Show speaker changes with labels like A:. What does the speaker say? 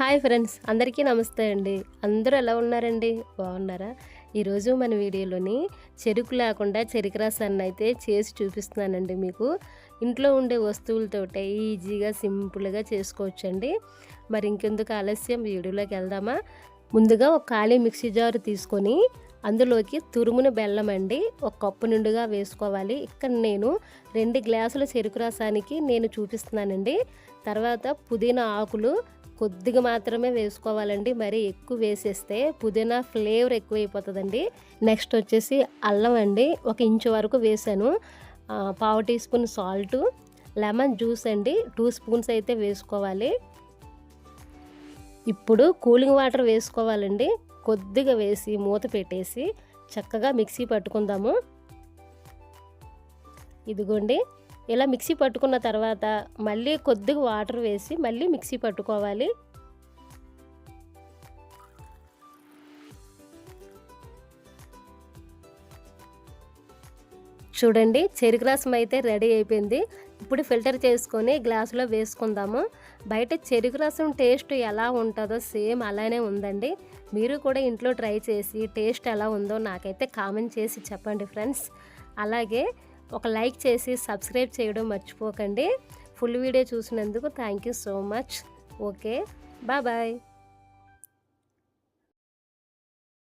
A: Hi friends అందరికీ నమస్తే అండి. అందరూ ఎలా ఉన్నారండి? బాగున్నారా? ఈరోజు మన వీడియోలోని చెరుకు లేకుండా చెరుకు రసాన్ని అయితే చేసి చూపిస్తున్నానండి మీకు. ఇంట్లో ఉండే వస్తువులతోటే ఈజీగా సింపుల్గా చేసుకోవచ్చండి. మరి ఇంకెందుకు ఆలస్యం? వీడియోలోకి వెళ్దామా? ముందుగా ఒక ఖాళీ మిక్సీ జారు తీసుకొని అందులోకి తురుమున బెల్లం అండి ఒక కప్పు నిండుగా వేసుకోవాలి. ఇక్కడ నేను రెండు గ్లాసుల చెరుకు రసానికి నేను చూపిస్తున్నానండి. తర్వాత పుదీనా ఆకులు కొద్దిగా మాత్రమే వేసుకోవాలండి. మరి ఎక్కువ వేసేస్తే పుదీనా ఫ్లేవర్ ఎక్కువ అయిపోతుందండి నెక్స్ట్ వచ్చేసి అల్లం అండి. ఒక ఇంచు వరకు వేసాను. పావు teaspoon salt lemon juice అండి. టూ స్పూన్స్ అయితే వేసుకోవాలి. ఇప్పుడు కూలింగ్ వాటర్ వేసుకోవాలండి. కొద్దిగా వేసి మూత పెట్టేసి చక్కగా మిక్సీ పట్టుకుందాము. ఇదిగోండి. ఇలా మిక్సీ పట్టుకున్న తర్వాత మళ్ళీ కొద్దిగా వాటర్ వేసి మళ్ళీ మిక్సీ పట్టుకోవాలి. చూడండి చెరుకు రసం అయితే రెడీ అయిపోయింది. ఇప్పుడు ఫిల్టర్ చేసుకొని గ్లాసులో వేసుకుందాము. బయట చెరుకు రసం టేస్ట్ ఎలా ఉంటుందో సేమ్ అలానే ఉందండి. మీరు కూడా ఇంట్లో ట్రై చేసి టేస్ట్ ఎలా ఉందో నాకైతే కామెంట్ చేసి చెప్పండి ఫ్రెండ్స్. అలాగే ఒక లైక్ చేసి సబ్స్క్రైబ్ చేయడం మర్చిపోకండి. ఫుల్ వీడియో చూసినందుకు thank you so much. Okay bye bye.